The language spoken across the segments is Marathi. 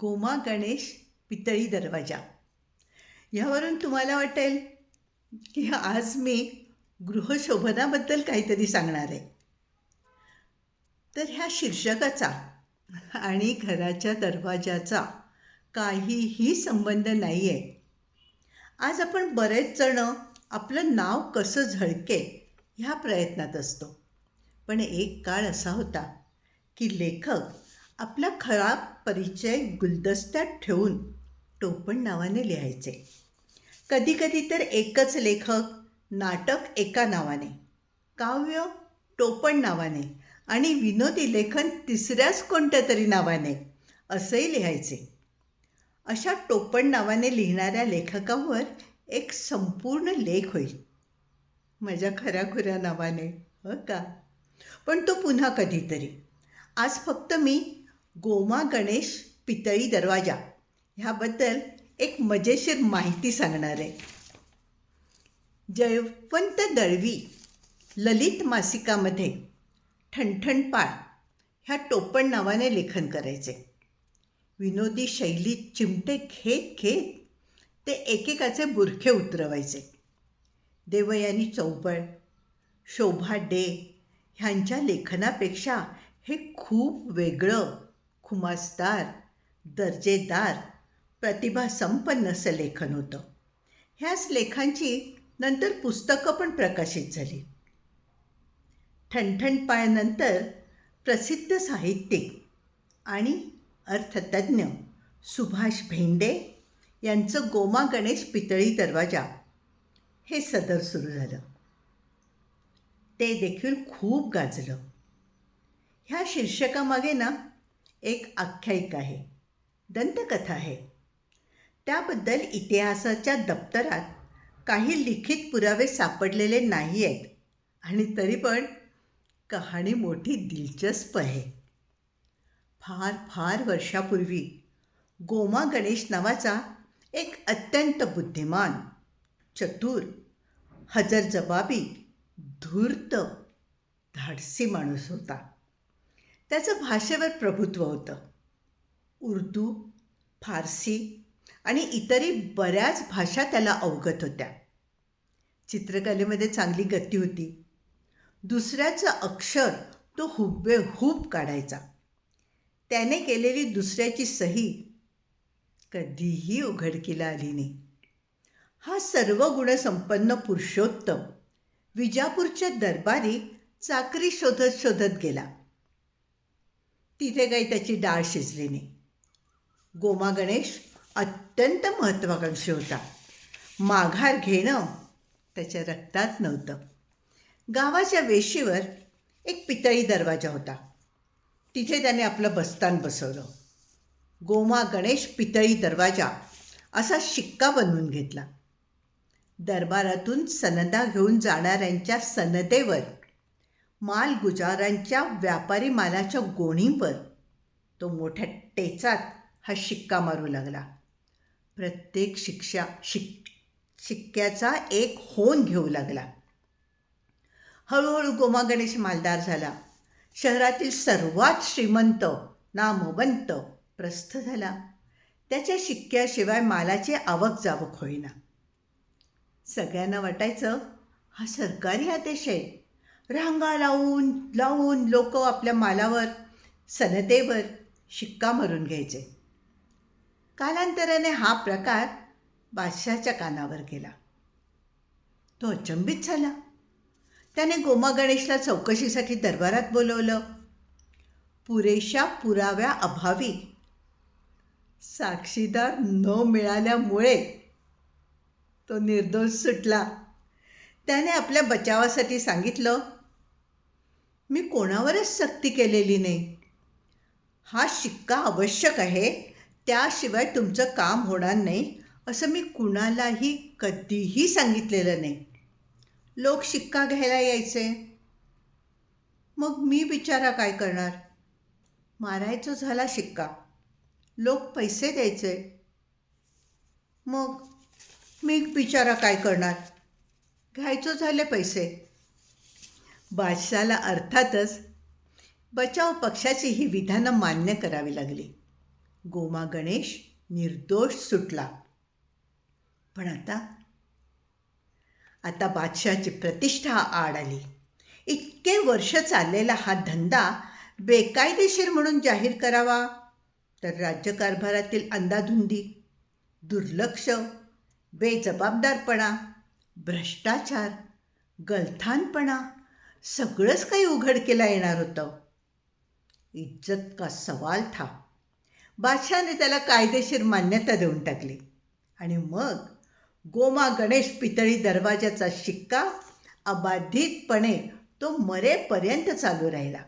गोमा गणेश पितळी दरवाजा. ह्यावरून तुम्हाला वाटेल की आज मी गृहशोभनाबद्दल काहीतरी सांगणार आहे. तर ह्या शीर्षकाचा आणि घराच्या दरवाजाचा काहीही संबंध नाही आहे आज आपण बरेच जण आपलं नाव कसं झळके ह्या प्रयत्नात असतो. पण एक काळ असा होता की लेखक आपला खराब परिचय गुलदस्त्यात ठेवून टोपण नावाने लिहायचे. कधीकधी तर एकच लेखक नाटक एका नावाने काव्य टोपण नावाने आणि विनोदी लेखन तिसऱ्याच कोणत्या तरी नावाने असंही लिहायचे. अशा टोपण नावाने लिहिणाऱ्या लेखकावर एक संपूर्ण लेख होईल. माझ्या खऱ्याखुऱ्या नावाने हो का? पण तो पुन्हा कधीतरी. आज फक्त मी गोमा गणेश पितळी दरवाजा. ह्याबद्दल एक मजेशीर माहिती सांगणार आहे. जयवंत दळवी ललित मासिकामध्ये ठणठणपाळ ह्या टोपण नावाने लेखन करायचे. विनोदी शैलीत चिमटे घेत घेत ते एकेकाचे बुरखे उतरवायचे. देवयानी चौबळ शोभा डे ह्यांच्या लेखनापेक्षा हे खूप वेगळं. खुमासदार दर्जेदार प्रतिभासंपन्न असं लेखन होतं. ह्याच लेखांची नंतर पुस्तकं पण प्रकाशित झाली. ठणठणपाळनंतर प्रसिद्ध साहित्यिक आणि अर्थतज्ज्ञ सुभाष भेंडे यांचं गोमा गणेश पितळी दरवाजा हे सदर सुरू झालं. ते देखील खूप गाजलं. ह्या शीर्षकामागे ना एक आख्यायिका आहे. दंतकथा आहे. त्याबद्दल इतिहासाच्या दप्तरात काही लिखित पुरावे सापडलेले नाही आहेत आणि तरी पण कहाणी मोठी दिलचस्प आहे. फार फार वर्षापूर्वी गोमा गणेश नावाचा एक अत्यंत बुद्धिमान चतुर हजरजबाबी धूर्त धाडसी माणूस होता. त्याचं भाषेवर प्रभुत्व होतं. उर्दू फारसी आणि इतरही बऱ्याच भाषा त्याला अवगत होत्या. चित्रकलेमध्ये चांगली गती होती. दुसऱ्याचं अक्षर तो हुबेहूब काढायचा. त्याने केलेली दुसऱ्याची सही कधीही उघडकीला आली नाही. हा सर्व गुणसंपन्न पुरुषोत्तम विजापूरच्या दरबारी चाकरी शोधत शोधत गेला. तिथे काही त्याची डाळ शिजली नाही गोमा गणेश अत्यंत महत्त्वाकांक्षी होता. माघार घेणं त्याच्या रक्तात नव्हतं. गावाच्या वेशीवर एक पितळी दरवाजा होता. तिथे त्याने आपलं बस्तान बसवलं. गोमा गणेश पितळी दरवाजा असा शिक्का बनवून घेतला. दरबारातून सनदा घेऊन जाणाऱ्यांच्या सनदेवर मालगुजारांच्या व्यापारी मालाच्या गोणींवर तो मोठ्या टेचात हा शिक्का मारू लागला. प्रत्येक शिक्षा शिक शिक्क्याचा एक होन घेऊ लागला. हळूहळू गोमा गणेश मालदार झाला. शहरातील सर्वात श्रीमंत नामवंत प्रस्थ झाला. त्याच्या शिक्क्याशिवाय मालाची आवक जावक होईना. सगळ्यांना वाटायचं हा सरकारी आदेश आहे. रांगा लावून लावून लोक आपल्या मालावर सनतेवर शिक्का मारून घ्यायचे. कालांतराने हा प्रकार बादशाच्या कानावर गेला. तो अचंबित झाला. त्याने गोमा गणेशला चौकशीसाठी दरबारात बोलवलं. पुरेशा पुराव्या अभावी साक्षीदार न मिळाल्यामुळे तो निर्दोष सुटला. त्याने आपल्या बचावासाठी सांगितलं मी कोणावरच सक्ती केलेली नाही. हा शिक्का आवश्यक आहे. त्याशिवाय तुमचं काम होणार नाही असं मी कुणालाही कधीही सांगितलेलं नाही. लोक शिक्का घ्यायला यायचे. मग मी बिचारा काय करणार? मारायचं झाला शिक्का. लोक पैसे द्यायचे. मग मी बिचारा काय करणार? घ्यायचं झाले पैसे. बादशाला अर्थातच बचाव पक्षाची ही विधानं मान्य करावी लागली. गोमा गणेश निर्दोष सुटला. पण आता? आता बादशाची प्रतिष्ठा आड आली. इतके वर्ष चाललेला हा धंदा बेकायदेशीर म्हणून जाहीर करावा तर राज्यकारभारातील अंदाधुंदी दुर्लक्ष बेजबाबदारपणा भ्रष्टाचार गलथानपणा सगळंच काही उघडकीला येणार होतं. इज्जत का सवाल था. बादशहाने त्याला कायदेशीर मान्यता देऊन टाकली. आणि मग गोमा गणेश पितळी दरवाजाचा शिक्का अबाधितपणे तो मरेपर्यंत चालू राहिला.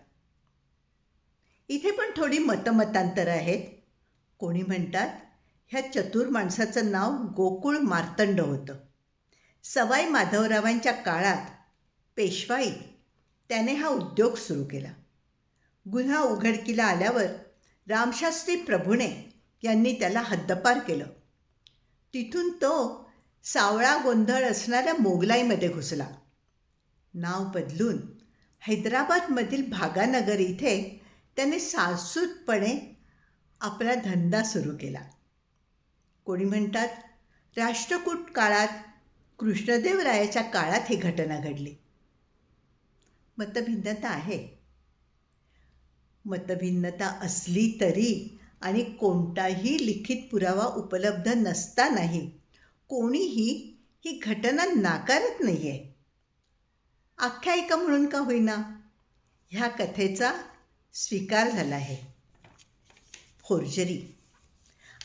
इथे पण थोडी मतमतांतरं आहेत. कोणी म्हणतात ह्या चतुर माणसाचं नाव गोकुळ मार्तंड होतं. सवाई माधवरावांच्या काळात पेशवाई त्याने हा उद्योग सुरू केला. गुन्हा उघडकीला आल्यावर रामशास्त्री प्रभुणे यांनी त्याला हद्दपार केलं. तिथून तो सावळा गोंधळ असणाऱ्या मोगलाईमध्ये घुसला. नाव बदलून हैदराबादमधील भागानगर इथे त्याने सासूतपणे आपला धंदा सुरू केला. कोणी म्हणतात राष्ट्रकूट काळात कृष्णदेवरायाच्या काळात ही घटना घडली. मतभिन्नता आहे. मतभिन्नता असली तरी आणि कोणताही लिखित पुरावा उपलब्ध नसतानाही कोणीही ही घटना नाकारत नाही आहे आख्यायिका म्हणून का होईना? ह्या कथेचा स्वीकार झाला आहे. फोर्जरी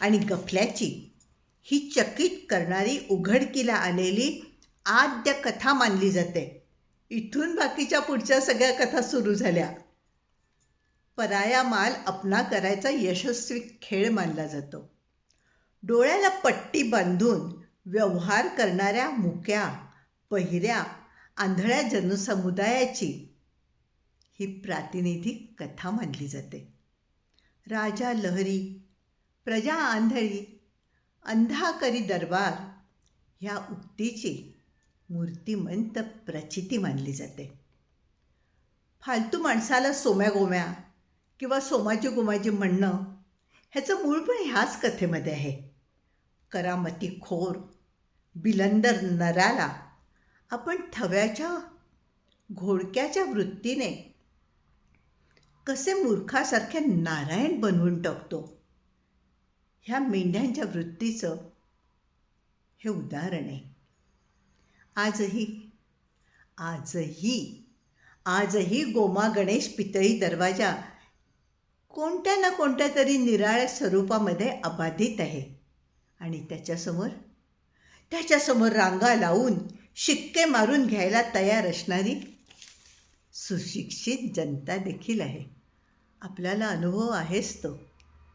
आणि गफल्याची ही चकित करणारी उघडकीला आलेली आद्य कथा मानली जाते. इथून बाकीच्या पुढच्या सगळ्या कथा सुरू झाल्या. पराया माल अपना करायचा यशस्वी खेळ मानला जातो. डोळ्याला पट्टी बांधून व्यवहार करणाऱ्या मुक्या पहिऱ्या आंधळ्या जनसमुदायाची ही प्रातिनिधिक कथा मानली जाते. राजा लहरी प्रजा आंधळी अंधाकरी दरबार ह्या उक्तीची मूर्तिमंत प्रचिती मानली जाते. फालतू माणसाला सोम्या गोम्या किंवा सोमाजी गोमाजी म्हणणं ह्याचं मूळ पण ह्याच कथेमध्ये आहे. करामती खोर बिलंदर नराला आपण थव्याच्या घोडक्याच्या वृत्तीने कसे मूर्खासारखे नारायण बनवून टाकतो? ह्या मेंढ्यांच्या वृत्तीचं हे उदाहरण आहे. आजही आजही आजही गोमा गणेश पितळी दरवाजा कोणत्या ना कोणत्या तरी निराळ्या स्वरूपामध्ये अबाधित आहे. आणि त्याच्यासमोर त्याच्यासमोर रांगा लावून शिक्के मारून घ्यायला तयार असणारी सुशिक्षित जनता देखील आहे. आपल्याला अनुभव आहेच तो.